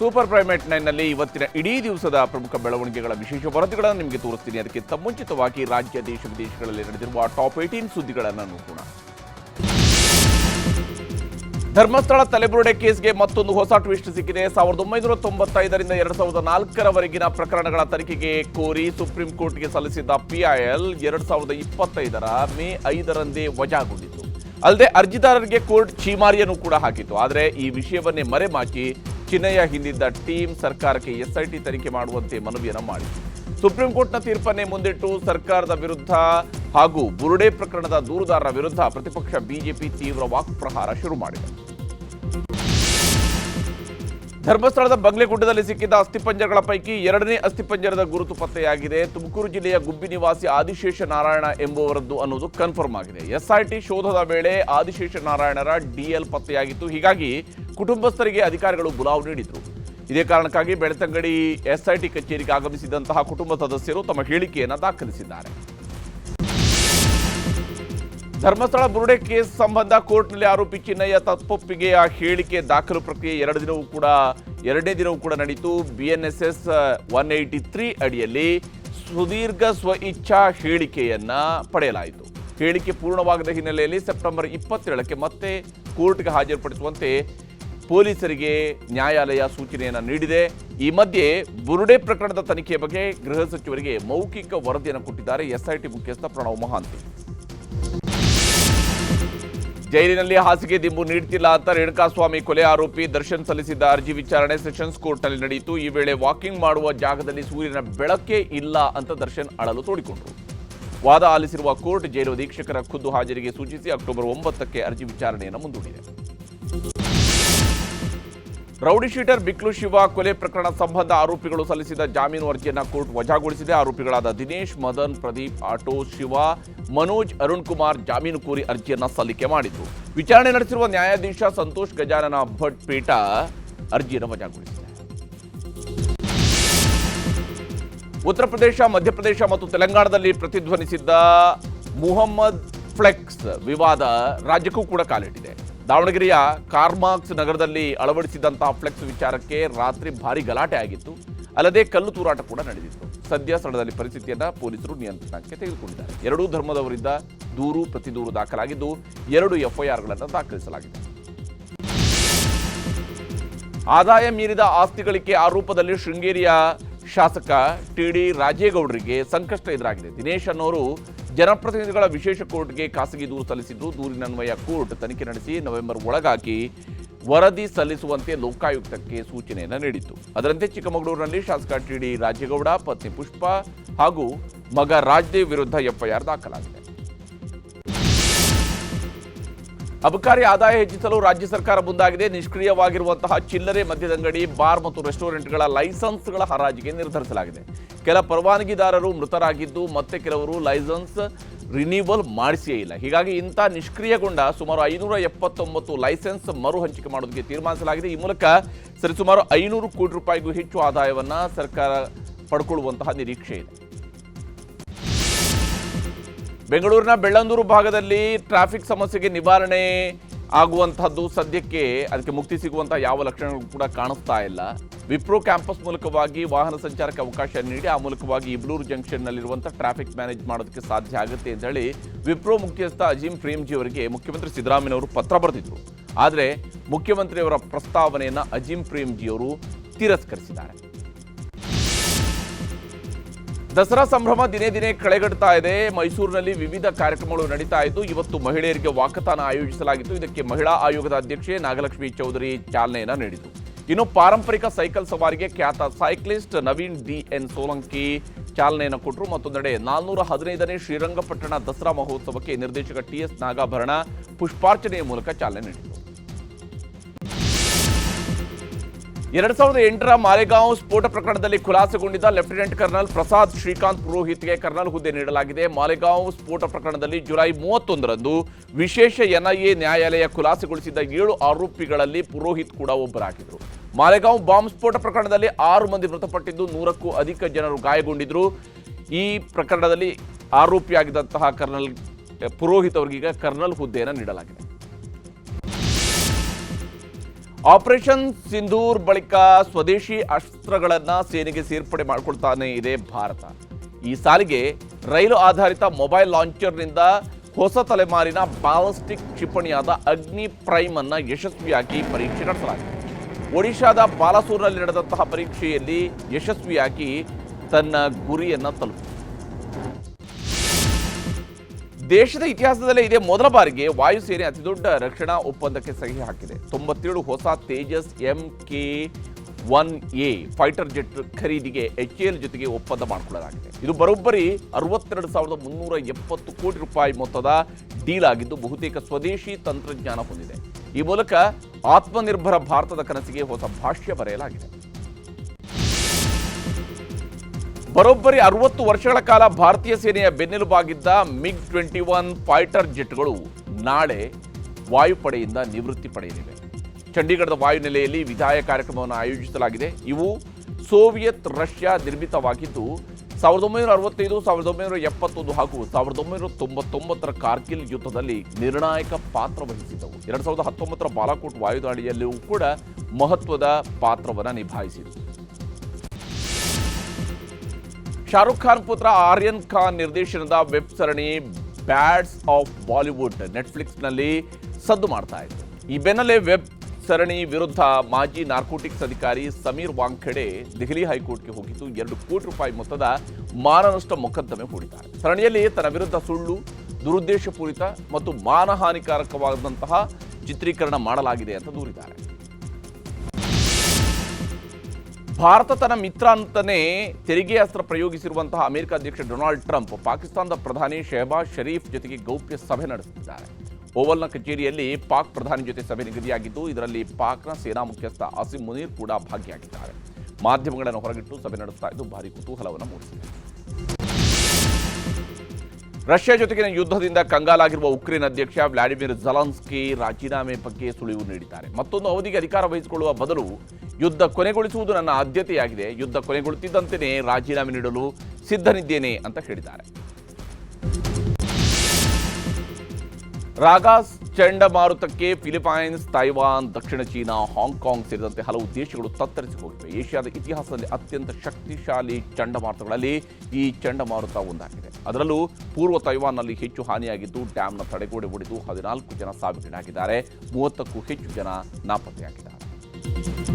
Super primate ನೈನ್ನಲ್ಲಿ ಇವತ್ತಿನ ಇಡೀ ದಿವಸದ ಪ್ರಮುಖ ಬೆಳವಣಿಗೆಗಳ ವಿಶೇಷ ವರದಿಗಳನ್ನು ನಿಮಗೆ ತೋರಿಸ್ತೀನಿ. ಅದಕ್ಕಿಂತ ಮುಂಚಿತವಾಗಿ ರಾಜ್ಯ, ದೇಶ, ವಿದೇಶಗಳಲ್ಲಿ ನಡೆದಿರುವ ಟಾಪ್ ಏಟೀನ್ ಸುದ್ದಿಗಳನ್ನು ನೋಡೋಣ. ಧರ್ಮಸ್ಥಳ ತಲೆಬುರುಡೆ ಕೇಸ್ಗೆ ಮತ್ತೊಂದು ಹೊಸ ಟ್ವಿಸ್ಟ್ ಸಿಕ್ಕಿದೆ. ಸಾವಿರದ ಒಂಬೈನೂರ ತೊಂಬತ್ತೈದರಿಂದ ಎರಡ್ ಸಾವಿರದ ನಾಲ್ಕರವರೆಗಿನ ಪ್ರಕರಣಗಳ ತನಿಖೆಗೆ ಕೋರಿ ಸುಪ್ರೀಂ ಕೋರ್ಟ್ಗೆ ಸಲ್ಲಿಸಿದ್ದ ಪಿಐಎಲ್ ಎರಡ್ ಸಾವಿರದ ಇಪ್ಪತ್ತೈದರ ಮೇ ಐದರಂದೇ ವಜಾಗೊಂಡಿತು ಅಲ್ಲದೆ ಅರ್ಜಿದಾರರಿಗೆ ಕೋರ್ಟ್ ಛೀಮಾರಿಯನ್ನು ಕೂಡ ಹಾಕಿತ್ತು. ಆದರೆ ಈ ವಿಷಯವನ್ನೇ ಮರೆಮಾಚಿ ಚಿನ್ನಯ್ಯ ಹಿಂದಿದ್ದ ಟೀಮ್ ಸರ್ಕಾರಕ್ಕೆ ಎಸ್ಐಟಿ ತನಿಖೆ ಮಾಡುವಂತೆ ಮನವಿಯನ್ನು ಮಾಡಿತು ಸುಪ್ರೀಂ ಕೋರ್ಟ್ನ ತೀರ್ಪನ್ನೇ ಮುಂದಿಟ್ಟು ಸರ್ಕಾರದ ವಿರುದ್ಧ ಹಾಗೂ ಬುರುಡೆ ಪ್ರಕರಣದ ದೂರುದಾರರ ವಿರುದ್ಧ ಪ್ರತಿಪಕ್ಷ ಬಿಜೆಪಿ ತೀವ್ರ ವಾಕ್ಪ್ರಹಾರ ಶುರು ಮಾಡಿದೆ. ಧರ್ಮಸ್ಥಳದ ಬಂಗ್ಲೆಗುಡ್ಡದಲ್ಲಿ ಸಿಕ್ಕಿದ್ದ ಅಸ್ಥಿಪಂಜರಗಳ ಪೈಕಿ ಎರಡನೇ ಅಸ್ಥಿಪಂಜರದ ಗುರುತು ಪತ್ತೆಯಾಗಿದೆ. ತುಮಕೂರು ಜಿಲ್ಲೆಯ ಗುಬ್ಬಿ ನಿವಾಸಿ ಆದಿಶೇಷ ನಾರಾಯಣ ಎಂಬುವರದ್ದು ಅನ್ನೋದು ಕನ್ಫರ್ಮ್ ಆಗಿದೆ. ಎಸ್ಐಟಿ ಶೋಧದ ವೇಳೆ ಆದಿಶೇಷ ನಾರಾಯಣರ ಡಿಎಲ್ ಪತ್ತೆಯಾಗಿತ್ತು. ಹೀಗಾಗಿ ಕುಟುಂಬಸ್ಥರಿಗೆ ಅಧಿಕಾರಿಗಳು ಬುಲಾವ್ ನೀಡಿದರು. ಇದೇ ಕಾರಣಕ್ಕಾಗಿ ಬೆಳ್ತಂಗಡಿ ಎಸ್ಐಟಿ ಕಚೇರಿಗೆ ಆಗಮಿಸಿದಂತಹ ಕುಟುಂಬ ಸದಸ್ಯರು ತಮ್ಮ ಹೇಳಿಕೆಯನ್ನು ದಾಖಲಿಸಿದ್ದಾರೆ. ಧರ್ಮಸ್ಥಳ ಬುರುಡೆ ಕೇಸ್ ಸಂಬಂಧ ಕೋರ್ಟ್ನಲ್ಲಿ ಆರೋಪಿ ಚಿನ್ನಯ್ಯ ತಪ್ಪೊಪ್ಪಿಗೆಯ ಹೇಳಿಕೆ ದಾಖಲು ಪ್ರಕ್ರಿಯೆ ಎರಡು ದಿನವೂ ಕೂಡ, ಎರಡನೇ ದಿನವೂ ಕೂಡ ನಡೀತು. ಎಸ್ ಒನ್ ಏಯ್ಟಿ ತ್ರೀ ಅಡಿಯಲ್ಲಿ ಸುದೀರ್ಘ ಸ್ವ ಇಚ್ಛಾ ಹೇಳಿಕೆಯನ್ನ ಪಡೆಯಲಾಯಿತು. ಹೇಳಿಕೆ ಪೂರ್ಣವಾಗದ ಹಿನ್ನೆಲೆಯಲ್ಲಿ ಸೆಪ್ಟೆಂಬರ್ ಇಪ್ಪತ್ತೇಳಕ್ಕೆ ಮತ್ತೆ ಕೋರ್ಟ್ಗೆ ಹಾಜರುಪಡಿಸುವಂತೆ ಪೊಲೀಸರಿಗೆ ನ್ಯಾಯಾಲಯ ಸೂಚನೆಯನ್ನು ನೀಡಿದೆ. ಈ ಮಧ್ಯೆ ಬುರುಡೆ ಪ್ರಕರಣದ ತನಿಖೆಯ ಬಗ್ಗೆ ಗೃಹ ಸಚಿವರಿಗೆ ಮೌಖಿಕ ವರದಿಯನ್ನು ಕೊಟ್ಟಿದ್ದಾರೆ ಎಸ್ಐಟಿ ಮುಖ್ಯಸ್ಥ ಪ್ರಣವ್ ಮಹಾಂತಿ. ಜೈಲಿನಲ್ಲಿ ಹಾಸಿಗೆ ದಿಂಬು ನೀಡ್ತಿಲ್ಲ ಅಂತ ರೇಣುಕಾಸ್ವಾಮಿ ಕೊಲೆ ಆರೋಪಿ ದರ್ಶನ್ ಸಲ್ಲಿಸಿದ್ದ ಅರ್ಜಿ ವಿಚಾರಣೆ ಸೆಷನ್ಸ್ ಕೋರ್ಟ್ನಲ್ಲಿ ನಡೆಯಿತು. ಈ ವೇಳೆ ವಾಕಿಂಗ್ ಮಾಡುವ ಜಾಗದಲ್ಲಿ ಸೂರ್ಯನ ಬೆಳಕೇ ಇಲ್ಲ ಅಂತ ದರ್ಶನ್ ಅಳಲು ತೋಡಿಕೊಂಡರು. ವಾದ ಆಲಿಸಿರುವ ಕೋರ್ಟ್ ಜೈಲು ಅಧೀಕ್ಷಕರ ಖುದ್ದು ಹಾಜರಿಗೆ ಸೂಚಿಸಿ ಅಕ್ಟೋಬರ್ ಒಂಬತ್ತಕ್ಕೆ ಅರ್ಜಿ ವಿಚಾರಣೆಯನ್ನು ಮುಂದೂಡಿದೆ. ರೌಡಿ ಶೀಟರ್ ಬಿಕ್ಲು ಶಿವ ಕೊಲೆ ಪ್ರಕರಣ ಸಂಬಂಧ ಆರೋಪಿಗಳು ಸಲ್ಲಿಸಿದ ಜಾಮೀನು ಅರ್ಜಿಯನ್ನು ಕೋರ್ಟ್ ವಜಾಗೊಳಿಸಿದೆ. ಆರೋಪಿಗಳಾದ ದಿನೇಶ್, ಮದನ್, ಪ್ರದೀಪ್, ಆಟೋ, ಶಿವ, ಮನೋಜ್, ಅರುಣ್ ಕುಮಾರ್ ಜಾಮೀನು ಕೋರಿ ಅರ್ಜಿಯನ್ನು ಸಲ್ಲಿಕೆ ಮಾಡಿದ್ರು. ವಿಚಾರಣೆ ನಡೆಸಿರುವ ನ್ಯಾಯಾಧೀಶ ಸಂತೋಷ್ ಗಜಾನನ ಭಟ್ ಪೀಠ ಅರ್ಜಿಯನ್ನು ವಜಾಗೊಳಿಸಿದೆ. ಉತ್ತರ ಪ್ರದೇಶ ಮಧ್ಯಪ್ರದೇಶ ಮತ್ತು ತೆಲಂಗಾಣದಲ್ಲಿ ಪ್ರತಿಧ್ವನಿಸಿದ್ದ ಮುಹಮ್ಮದ್ ಫ್ಲೆಕ್ಸ್ ವಿವಾದ ರಾಜ್ಯಕ್ಕೂ ಕೂಡ ಕಾಲಿಟ್ಟಿದೆ. ದಾವಣಗೆರೆಯ ಕಾರ್ಮಾಕ್ಸ್ ನಗರದಲ್ಲಿ ಅಳವಡಿಸಿದಂತಹ ಫ್ಲೆಕ್ಸ್ ವಿಚಾರಕ್ಕೆ ರಾತ್ರಿ ಭಾರಿ ಗಲಾಟೆ ಆಗಿತ್ತು. ಅಲ್ಲದೆ ಕಲ್ಲು ತೂರಾಟ ಕೂಡ ನಡೆದಿತ್ತು. ಸದ್ಯ ಸ್ಥಳದಲ್ಲಿ ಪರಿಸ್ಥಿತಿಯನ್ನು ಪೊಲೀಸರು ನಿಯಂತ್ರಣಕ್ಕೆ ತೆಗೆದುಕೊಂಡಿದ್ದಾರೆ. ಎರಡೂ ಧರ್ಮದವರಿಂದ ದೂರು ಪ್ರತಿ ದೂರು ದಾಖಲಾಗಿದ್ದು, ಎರಡು ಎಫ್ಐಆರ್ಗಳನ್ನು ದಾಖಲಿಸಲಾಗಿದೆ. ಆದಾಯ ಮೀರಿದ ಆಸ್ತಿಗಳಿಕೆ ಆರೋಪದಲ್ಲಿ ಶೃಂಗೇರಿಯ ಶಾಸಕ ಟಿ ಡಿ ರಾಜೇಗೌಡರಿಗೆ ಸಂಕಷ್ಟ ಎದುರಾಗಿದೆ. ದಿನೇಶ್ ಅನ್ನೋರು ಜನಪ್ರತಿನಿಧಿಗಳ ವಿಶೇಷ ಕೋರ್ಟ್ಗೆ ಖಾಸಗಿ ದೂರು ಸಲ್ಲಿಸಿದ್ದು, ದೂರಿನನ್ವಯ ಕೋರ್ಟ್ ತನಿಖೆ ನಡೆಸಿ ನವೆಂಬರ್ ಒಳಗಾಗಿ ವರದಿ ಸಲ್ಲಿಸುವಂತೆ ಲೋಕಾಯುಕ್ತಕ್ಕೆ ಸೂಚನೆಯನ್ನು ನೀಡಿತ್ತು. ಅದರಂತೆ ಚಿಕ್ಕಮಗಳೂರಿನಲ್ಲಿ ಶಾಸಕ ಟಿಡಿ ರಾಜೇಗೌಡ, ಪತ್ನಿ ಪುಷ್ಪ ಹಾಗೂ ಮಗ ರಾಜದೇವ್ ವಿರುದ್ಧ ಎಫ್ಐಆರ್ ದಾಖಲಾಗಿದೆ. ಅಬಕಾರಿ ಆದಾಯ ಹೆಚ್ಚಿಸಲು ರಾಜ್ಯ ಸರ್ಕಾರ ಮುಂದಾಗಿದೆ. ನಿಷ್ಕ್ರಿಯವಾಗಿರುವಂತಹ ಚಿಲ್ಲರೆ ಮದ್ಯದಂಗಡಿ ಬಾರ್ ಮತ್ತು ರೆಸ್ಟೋರೆಂಟ್ಗಳ ಲೈಸೆನ್ಸ್ಗಳ ಹರಾಜಿಗೆ ನಿರ್ಧರಿಸಲಾಗಿದೆ. ಕೆಲ ಪರವಾನಗಿದಾರರು ಮೃತರಾಗಿದ್ದು, ಮತ್ತೆ ಕೆಲವರು ಲೈಸೆನ್ಸ್ ರಿನ್ಯೂವಲ್ ಮಾಡಿಸಿಯೇ ಇಲ್ಲ. ಹೀಗಾಗಿ ಇಂಥ ನಿಷ್ಕ್ರಿಯಗೊಂಡ ಸುಮಾರು ಐನೂರ ಎಪ್ಪತ್ತೊಂಬತ್ತು ಲೈಸೆನ್ಸ್ ಮರು ಹಂಚಿಕೆ ಮಾಡೋದಕ್ಕೆ ತೀರ್ಮಾನಿಸಲಾಗಿದೆ. ಈ ಮೂಲಕ ಸರಿಸುಮಾರು ಐನೂರು ಕೋಟಿ ರೂಪಾಯಿಗೂ ಹೆಚ್ಚು ಆದಾಯವನ್ನು ಸರ್ಕಾರ ಪಡ್ಕೊಳ್ಳುವಂತಹ ನಿರೀಕ್ಷೆ ಇದೆ. ಬೆಂಗಳೂರಿನ ಬೆಳ್ಳಂದೂರು ಭಾಗದಲ್ಲಿ ಟ್ರಾಫಿಕ್ ಸಮಸ್ಯೆಗೆ ನಿವಾರಣೆ ಆಗುವಂತಹದ್ದು ಸದ್ಯಕ್ಕೆ ಅದಕ್ಕೆ ಮುಕ್ತಿ ಸಿಗುವಂತಹ ಯಾವ ಲಕ್ಷಣಗಳು ಕೂಡ ಕಾಣಿಸ್ತಾ ಇಲ್ಲ. ವಿಪ್ರೋ ಕ್ಯಾಂಪಸ್ ಮೂಲಕವಾಗಿ ವಾಹನ ಸಂಚಾರಕ್ಕೆ ಅವಕಾಶ ನೀಡಿ, ಆ ಮೂಲಕವಾಗಿ ಇಬ್ಲೂರು ಜಂಕ್ಷನ್ನಲ್ಲಿರುವಂಥ ಟ್ರಾಫಿಕ್ ಮ್ಯಾನೇಜ್ ಮಾಡೋದಕ್ಕೆ ಸಾಧ್ಯ ಆಗುತ್ತೆ ಅಂತ ಹೇಳಿ ವಿಪ್ರೋ ಮುಖ್ಯಸ್ಥ ಅಜೀಂ ಪ್ರೇಮ್ಜಿ ಅವರಿಗೆ ಮುಖ್ಯಮಂತ್ರಿ ಸಿದ್ದರಾಮಯ್ಯವರು ಪತ್ರ ಬರೆದಿದ್ರು. ಆದರೆ ಮುಖ್ಯಮಂತ್ರಿಯವರ ಪ್ರಸ್ತಾವನೆಯನ್ನು ಅಜೀಂ ಪ್ರೇಮ್ಜಿ ಅವರು ತಿರಸ್ಕರಿಸಿದ್ದಾರೆ. ದಸರಾ ಸಂಭ್ರಮ ದಿನೇ ದಿನೇ ಕಳೆಗಡ್ತಾ ಇದೆ. ಮೈಸೂರಿನಲ್ಲಿ ವಿವಿಧ ಕಾರ್ಯಕ್ರಮಗಳು ನಡೀತಾ ಇದ್ದು, ಇವತ್ತು ಮಹಿಳೆಯರಿಗೆ ವಾಕತಾನ ಆಯೋಜಿಸಲಾಗಿತ್ತು. ಇದಕ್ಕೆ ಮಹಿಳಾ ಆಯೋಗದ ಅಧ್ಯಕ್ಷೆ ನಾಗಲಕ್ಷ್ಮಿ ಚೌಧರಿ ಚಾಲನೆಯನ್ನು ನೀಡಿತು ಇನ್ನು ಪಾರಂಪರಿಕ ಸೈಕಲ್ ಸವಾರಿಗೆ ಖ್ಯಾತ cyclist Naveen D N Solanki ಚಾಲನೆಯನ್ನು ಕೊಟ್ಟರು ಮತ್ತೊಂದೆಡೆ ನಾಲ್ನೂರ ಹದಿನೈದನೇ ಶ್ರೀರಂಗಪಟ್ಟಣ ದಸರಾ ಮಹೋತ್ಸವಕ್ಕೆ ನಿರ್ದೇಶಕ ಟಿ ಎಸ್ ನಾಗಾಭರಣ ಪುಷ್ಪಾರ್ಚನೆಯ ಮೂಲಕ ಚಾಲನೆ ನೀಡಿದರು. ಎರಡ್ ಸಾವಿರದ ಎಂಟರ ಮಾಲೆಗಾಂವ್ ಸ್ಫೋಟ ಪ್ರಕರಣದಲ್ಲಿ ಖುಲಾಸೆಗೊಂಡಿದ್ದ ಲೆಫ್ಟಿನೆಂಟ್ ಕರ್ನಲ್ ಪ್ರಸಾದ್ ಶ್ರೀಕಾಂತ್ ಪುರೋಹಿತ್ಗೆ ಕರ್ನಲ್ ಹುದ್ದೆ ನೀಡಲಾಗಿದೆ. ಮಾಲೆಗಾಂವ್ ಸ್ಫೋಟ ಪ್ರಕರಣದಲ್ಲಿ ಜುಲೈ ಮೂವತ್ತೊಂದರಂದು ವಿಶೇಷ ಎನ್ಐಎ ನ್ಯಾಯಾಲಯ ಖುಲಾಸೆಗೊಳಿಸಿದ್ದ ಏಳು ಆರೋಪಿಗಳಲ್ಲಿ ಪುರೋಹಿತ್ ಕೂಡ ಒಬ್ಬರಾಗಿದ್ದರು. ಮಾಲೆಗಾಂವ್ ಬಾಂಬ್ ಸ್ಫೋಟ ಪ್ರಕರಣದಲ್ಲಿ ಆರು ಮಂದಿ ಮೃತಪಟ್ಟಿದ್ದು ನೂರಕ್ಕೂ ಅಧಿಕ ಜನರು ಗಾಯಗೊಂಡಿದ್ದರು ಈ ಪ್ರಕರಣದಲ್ಲಿ ಆರೋಪಿಯಾಗಿದ್ದಂತಹ ಕರ್ನಲ್, ಪುರೋಹಿತ್ ಅವರಿಗೀಗ ಕರ್ನಲ್ ಹುದ್ದೆಯನ್ನು ನೀಡಲಾಗಿದೆ. ಆಪರೇಷನ್ ಸಿಂಧೂರ್ ಬಳಿಕ ಸ್ವದೇಶಿ ಅಸ್ತ್ರಗಳನ್ನು ಸೇನೆಗೆ ಸೇರ್ಪಡೆ ಮಾಡಿಕೊಳ್ತಾನೆ ಇದೆ ಭಾರತ. ಈ ಸಾಲಿಗೆ ರೈಲು ಆಧಾರಿತ ಮೊಬೈಲ್ ಲಾಂಚರ್ನಿಂದ ಹೊಸ ತಲೆಮಾರಿನ ಬಾಲಿಸ್ಟಿಕ್ ಕ್ಷಿಪಣಿಯಾದ ಅಗ್ನಿ ಪ್ರೈಮ್ ಅನ್ನು ಯಶಸ್ವಿಯಾಗಿ ಪರೀಕ್ಷೆ ನಡೆಸಲಾಗಿದೆ. ಒಡಿಶಾದ ಬಾಲಸೂರಿನಲ್ಲಿ ನಡೆದಂತಹ ಪರೀಕ್ಷೆಯಲ್ಲಿ ಯಶಸ್ವಿಯಾಗಿ ತನ್ನ ಗುರಿಯನ್ನು ತಲುಪಿದೆ. ದೇಶದ ಇತಿಹಾಸದಲ್ಲೇ ಇದೇ ಮೊದಲ ಬಾರಿಗೆ ವಾಯುಸೇನೆ ಅತಿದೊಡ್ಡ ರಕ್ಷಣಾ ಒಪ್ಪಂದಕ್ಕೆ ಸಹಿ ಹಾಕಿದೆ. ತೊಂಬತ್ತೇಳು ಹೊಸ Tejas M K one A fighter jet ಖರೀದಿಗೆ ಎಚ್ ಎಲ್ ಜೊತೆಗೆ ಒಪ್ಪಂದ ಮಾಡಿಕೊಳ್ಳಲಾಗಿದೆ. ಇದು ಬರೋಬ್ಬರಿ ಅರವತ್ತೆರಡು ಸಾವಿರದ ಮುನ್ನೂರ ಎಪ್ಪತ್ತು ಕೋಟಿ ರೂಪಾಯಿ ಮೊತ್ತದ ಡೀಲ್ ಆಗಿದ್ದು ಬಹುತೇಕ ಸ್ವದೇಶಿ ತಂತ್ರಜ್ಞಾನ ಹೊಂದಿದೆ. ಈ ಮೂಲಕ ಆತ್ಮನಿರ್ಭರ ಭಾರತದ ಕನಸಿಗೆ ಹೊಸ ಭಾಷ್ಯ ಬರೆಯಲಾಗಿದೆ. ಬರೋಬ್ಬರಿ ಅರವತ್ತು ವರ್ಷಗಳ ಕಾಲ ಭಾರತೀಯ ಸೇನೆಯ ಬೆನ್ನೆಲುಬಾಗಿದ್ದ ಮಿಗ್ ಟ್ವೆಂಟಿ ಒನ್ ಫೈಟರ್ ಜೆಟ್ಗಳು ನಾಳೆ ವಾಯುಪಡೆಯಿಂದ ನಿವೃತ್ತಿ ಪಡೆಯಲಿವೆ. ಚಂಡೀಗಢದ ವಾಯುನೆಲೆಯಲ್ಲಿ ವಿದಾಯ ಕಾರ್ಯಕ್ರಮವನ್ನು ಆಯೋಜಿಸಲಾಗಿದೆ. ಇವು ಸೋವಿಯತ್ ರಷ್ಯಾ ನಿರ್ಮಿತವಾಗಿದ್ದು, ಸಾವಿರದ ಒಂಬೈನೂರ ಅರವತ್ತೈದು, ಸಾವಿರದ ಒಂಬೈನೂರ ಎಪ್ಪತ್ತೊಂದು ಹಾಗೂ ಸಾವಿರದ ಒಂಬೈನೂರ ತೊಂಬತ್ತೊಂಬತ್ತರ ಕಾರ್ಗಿಲ್ ಯುದ್ಧದಲ್ಲಿ ನಿರ್ಣಾಯಕ ಪಾತ್ರ ವಹಿಸಿದ್ದವು. ಎರಡು ಸಾವಿರದ ಹತ್ತೊಂಬತ್ತರ ಬಾಲಾಕೋಟ್ ವಾಯುದಾಳಿಯಲ್ಲಿಯೂ ಕೂಡ ಮಹತ್ವದ ಪಾತ್ರವನ್ನು ನಿಭಾಯಿಸಿತು ಶಾರುಖ್ ಖಾನ್ ಪುತ್ರ ಆರ್ಯನ್ ಖಾನ್ ನಿರ್ದೇಶನದ ವೆಬ್ ಸರಣಿ ಬ್ಯಾಡ್ಸ್ ಆಫ್ ಬಾಲಿವುಡ್ ನೆಟ್ಫ್ಲಿಕ್ಸ್ನಲ್ಲಿ ಸದ್ದು ಮಾಡ್ತಾ ಇದೆ ಈ ಬೆನ್ನಲ್ಲೇ ವೆಬ್ ಸರಣಿ ವಿರುದ್ಧ ಮಾಜಿ ನಾರ್ಕೋಟಿಕ್ಸ್ ಅಧಿಕಾರಿ ಸಮೀರ್ ವಾಂಖೆಡೆ ದೆಹಲಿ ಹೈಕೋರ್ಟ್ಗೆ ಹೋಗಿದ್ದು, ಎರಡು ಕೋಟಿ ರೂಪಾಯಿ ಮೊತ್ತದ ಮಾನನಷ್ಟ ಮೊಕದ್ದಮೆ ಹೂಡಿದ್ದಾರೆ. ಸರಣಿಯಲ್ಲಿ ತನ್ನ ವಿರುದ್ಧ ಸುಳ್ಳು, ದುರುದ್ದೇಶಪೂರಿತ ಮತ್ತು ಮಾನಹಾನಿಕಾರಕವಾದಂತಹ ಚಿತ್ರೀಕರಣ ಮಾಡಲಾಗಿದೆ ಅಂತ ದೂರಿದ್ದಾರೆ. ಭಾರತ ತನ್ನ ಮಿತ್ರ ಅಂತಾನೆ ತೆರಿಗೆ ಅಸ್ತ್ರ ಪ್ರಯೋಗಿಸಿರುವಂತಹ ಅಮೆರಿಕ ಅಧ್ಯಕ್ಷ ಡೊನಾಲ್ಡ್ ಟ್ರಂಪ್ ಪಾಕಿಸ್ತಾನದ ಪ್ರಧಾನಿ ಶೆಹಬಾಜ್ ಶರೀಫ್ ಜೊತೆಗೆ ಗೌಪ್ಯ ಸಭೆ ನಡೆಸುತ್ತಿದ್ದಾರೆ. ಓವಲ್ನ ಕಚೇರಿಯಲ್ಲಿ ಪಾಕ್ ಪ್ರಧಾನಿ ಜೊತೆ ಸಭೆ ನಿಗದಿಯಾಗಿದ್ದು, ಇದರಲ್ಲಿ ಪಾಕ್ನ ಸೇನಾ ಮುಖ್ಯಸ್ಥ ಆಸಿಮ್ ಮುನೀರ್ ಕೂಡ ಭಾಗಿಯಾಗಿದ್ದಾರೆ. ಮಾಧ್ಯಮಗಳನ್ನು ಹೊರಗಿಟ್ಟು ಸಭೆ ನಡೆಸ್ತಾ ಇದ್ದು ಭಾರಿ ಕುತೂಹಲವನ್ನು ಮೂಡಿಸಿದೆ. ರಷ್ಯಾ ಜೊತೆಗಿನ ಯುದ್ಧದಿಂದ ಕಂಗಾಲಾಗಿರುವ ಉಕ್ರೇನ್ ಅಧ್ಯಕ್ಷ ವ್ಲಾಡಿಮಿರ್ ಜಲಾನ್ಸ್ಕಿ ರಾಜೀನಾಮೆ ಬಗ್ಗೆ ಸುಳಿವು ನೀಡಿದ್ದಾರೆ. ಮತ್ತೊಂದು ಅವಧಿಗೆ ಅಧಿಕಾರ ವಹಿಸಿಕೊಳ್ಳುವ ಬದಲು ಯುದ್ಧ ಕೊನೆಗೊಳಿಸುವುದು ನನ್ನ ಆದ್ಯತೆಯಾಗಿದೆ. ಯುದ್ಧ ಕೊನೆಗೊಳ್ಳುತ್ತಿದ್ದಂತೆಯೇ ರಾಜೀನಾಮೆ ನೀಡಲು ಸಿದ್ಧನಿದ್ದೇನೆ ಅಂತ ಹೇಳಿದ್ದಾರೆ. ರಾಗಾಸ್ ಚಂಡಮಾರುತಕ್ಕೆ ಫಿಲಿಪೈನ್ಸ್, ತೈವಾನ್, ದಕ್ಷಿಣ ಚೀನಾ, ಹಾಂಗ್ಕಾಂಗ್ ಸೇರಿದಂತೆ ಹಲವು ದೇಶಗಳು ತತ್ತರಿಸಿ ಹೋಗಿವೆ ಏಷ್ಯಾದ ಇತಿಹಾಸದಲ್ಲಿ ಅತ್ಯಂತ ಶಕ್ತಿಶಾಲಿ ಚಂಡಮಾರುತಗಳಲ್ಲಿ ಈ ಚಂಡಮಾರುತ ಒಂದಾಗಿದೆ. ಅದರಲ್ಲೂ ಪೂರ್ವ ತೈವಾನ್ನಲ್ಲಿ ಹೆಚ್ಚು ಹಾನಿಯಾಗಿದ್ದು ಡ್ಯಾಂನ ತಡೆಗೋಡೆ ಒಡೆದು ಹದಿನಾಲ್ಕು ಜನ ಸಾವಿಗೀಡಾಗಿದ್ದಾರೆ. ಮೂವತ್ತಕ್ಕೂ ಹೆಚ್ಚು ಜನ ನಾಪತ್ತೆಯಾಗಿದ್ದಾರೆ.